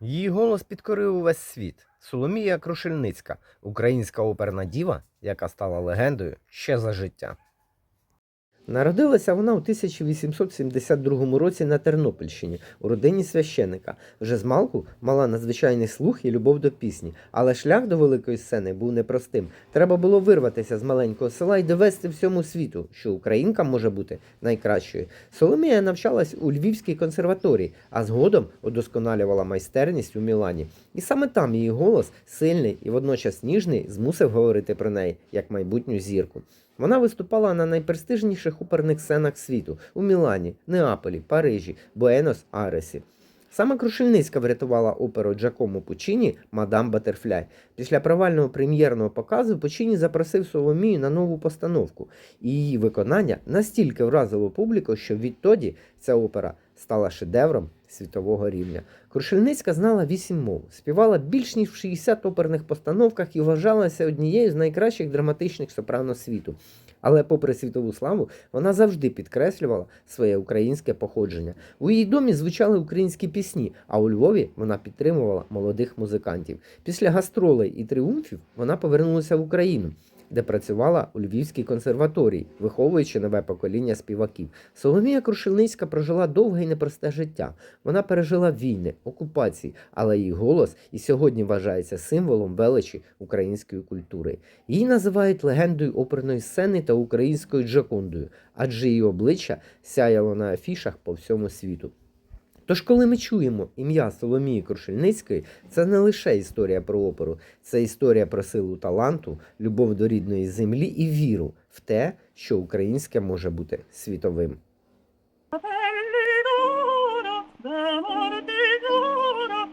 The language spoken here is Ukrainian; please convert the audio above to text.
Її голос підкорив увесь світ. Соломія Крушельницька, українська оперна діва, яка стала легендою ще за життя. Народилася вона у 1872 році на Тернопільщині у родині священика. Вже з малку мала надзвичайний слух і любов до пісні, але шлях до великої сцени був непростим. Треба було вирватися з маленького села і довести всьому світу, що українка може бути найкращою. Соломія навчалась у Львівській консерваторії, а згодом удосконалювала майстерність у Мілані. І саме там її голос, сильний і водночас ніжний, змусив говорити про неї як майбутню зірку. Вона виступала на найпрестижніших оперних сценах світу у Мілані, Неаполі, Парижі, Буенос Аресі. Саме Крушельницька врятувала оперу Джакому Пучіні Мадам Батерфляй. Після провального прем'єрного показу Пучіні запросив Соломію на нову постановку, і її виконання настільки вразило публіку, що відтоді ця опера стала шедевром світового рівня. Крушельницька знала вісім мов, співала більш ніж в 60 оперних постановках і вважалася однією з найкращих драматичних сопрано світу. Але, попри світову славу, вона завжди підкреслювала своє українське походження. У її домі звучали українські пісні, а у Львові вона підтримувала молодих музикантів. Після гастролей і тріумфів вона повернулася в Україну. Де працювала у Львівській консерваторії, виховуючи нове покоління співаків. Соломія Крушельницька прожила довге і непросте життя. Вона пережила війни, окупації, але її голос і сьогодні вважається символом величі української культури. Її називають легендою оперної сцени та українською Джакондою, адже її обличчя сяяло на афішах по всьому світу. Тож, коли ми чуємо ім'я Соломії Крушельницької, це не лише історія про оперу, це історія про силу таланту, любов до рідної землі і віру в те, що українське може бути світовим. Capelli d'oro,